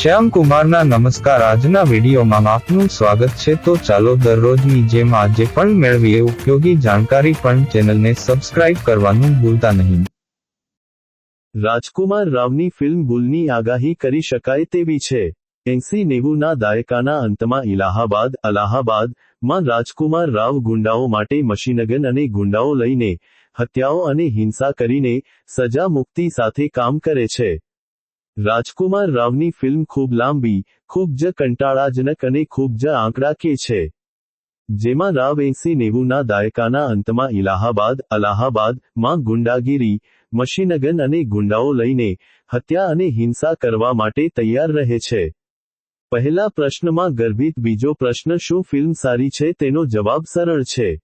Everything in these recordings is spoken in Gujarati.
શ્યામ કુમારના નમસ્કાર. આજના વિડીયોમાં આપનું સ્વાગત છે. તો ચાલો દરરોજની જેમ આજે પણ મેળવીએ ઉપયોગી જાણકારી પણ ચેનલને સબસ્ક્રાઇબ કરવાનું ભૂલતા નહીં. રાજકુમાર રાવની ફિલ્મ ગુલની આગાહી કરી શકાય તેવી છે. એસી નેવુંના દાયકાના અંતમાં ઇલાહાબાદ, અલાહાબાદમાં રાજકુમાર રાવ ગુંડાઓ માટે મશીનગન અને ગુંડાઓ લઈને હત્યાઓ અને હિંસા કરીને સજા મુક્તિ સાથે કામ કરે છે. રાજકુમાર રાવની ફિલ્મ ખૂબ લાંબી, ખૂબ જ કંટાળાજનક અને ખૂબ જ આંકડાકીય છે. જેમાં રાવ એસી નેવુંના દાયકાના અંતમાં ઇલાહાબાદ, અલાહાબાદ, માં ગુંડાગીરી, મશીનગન અને ગુંડાઓ લઈને હત્યા અને હિંસા કરવા માટે તૈયાર રહે છે. પહેલા પ્રશ્નમાં ગર્ભિત બીજો પ્રશ્ન, શું ફિલ્મ સારી છે? તેનો જવાબ સરળ છે.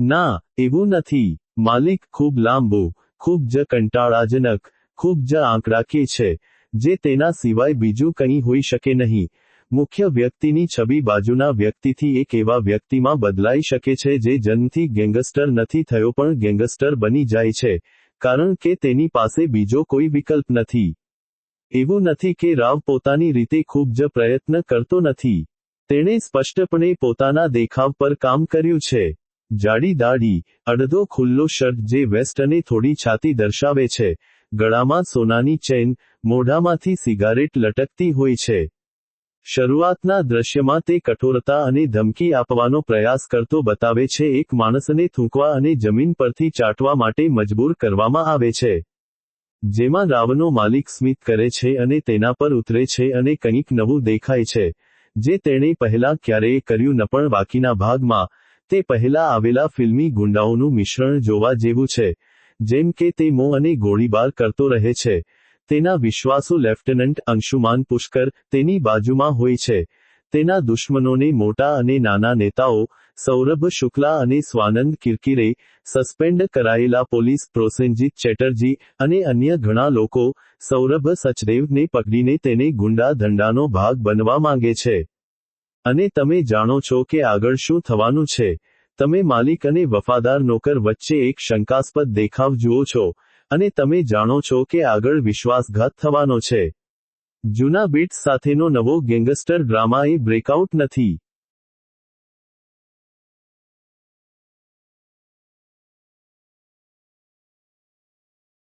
ના, એવું નથી. માલિક ખૂબ લાંબુ, ખૂબ જ કંટાળાજનક, ખૂબ જ આંકડાકીય છે. જે તેના સિવાય બીજું કંઈ હોઈ શકે નહીં. મુખ્ય વ્યક્તિની છબી બાજુના વ્યક્તિથી એક એવા વ્યક્તિમાં બદલાઈ શકે છે જે જન્મથી ગેંગસ્ટર નથી થયો પણ ગેંગસ્ટર બની જાય છે, કારણ કે તેની પાસે બીજો કોઈ વિકલ્પ નથી. એવું નથી કે રાવ પોતાની રીતે ખૂબ જ પ્રયત્ન કરતો નથી. તેણે સ્પષ્ટપણે પોતાના દેખાવ પર કામ કર્યું છે. જાડી દાઢી અડધો ખુલ્લો શર્ટ જે વેસ્ટ અને થોડી છાતી દર્શાવે છે ગળામાં સોનાની ચેન, મોઢામાંથી સિગારેટ લટકતી હોય છે. શરૂઆતના દ્રશ્યમાં તે કઠોરતા અને ધમકી આપવાનો પ્રયાસ કરતો બતાવે છે, એક માણસને થૂંકવા અને જમીન પરથી ચાટવા માટે મજબૂર કરવામાં આવે છે. જેમાં રાવનો માલિક સ્મિત કરે છે અને તેના પર ઉતરે છે અને કંઈક નવું દેખાય છે, જે તેણે પહેલા ક્યારેય કર્યું ન પણ બાકીના ભાગમાં. તે પહેલા આવેલા ફિલ્મી ગુંડાઓનું મિશ્રણ જોવા જેવું છે. જેમ કે તે મોં અને ગોળીબાર કરતો રહે છે. તેના વિશ્વાસુ લેફ્ટનન્ટ અંશુમાન પુષ્કર તેની બાજુમાં હોય છે. તેના દુશ્મનોને મોટા અને નાના નેતાઓ, સૌરભ શુક્લા અને સ્વાનંદ કિરકિરે, સસ્પેન્ડ કરાયેલા પોલીસ પ્રોસેનજીત ચેટર્જી અને અન્ય ઘણા લોકો, સૌરભ સચદેવને પકડીને તેને ગુંડા ધંડાનો ભાગ બનવા માંગે છે. અને તમે જાણો છો કે આગળ શું થવાનું છે. તમે માલિક અને વફાદાર નોકર વચ્ચે એક શંકાસ્પદ દેખાવ જુઓ છો, અને તમે જાણો છો કે આગળ વિશ્વાસઘાત થવાનો છે. જૂના બીટ્સ સાથેનો નવો ગેંગસ્ટર ડ્રામા એ બ્રેકઆઉટ નથી.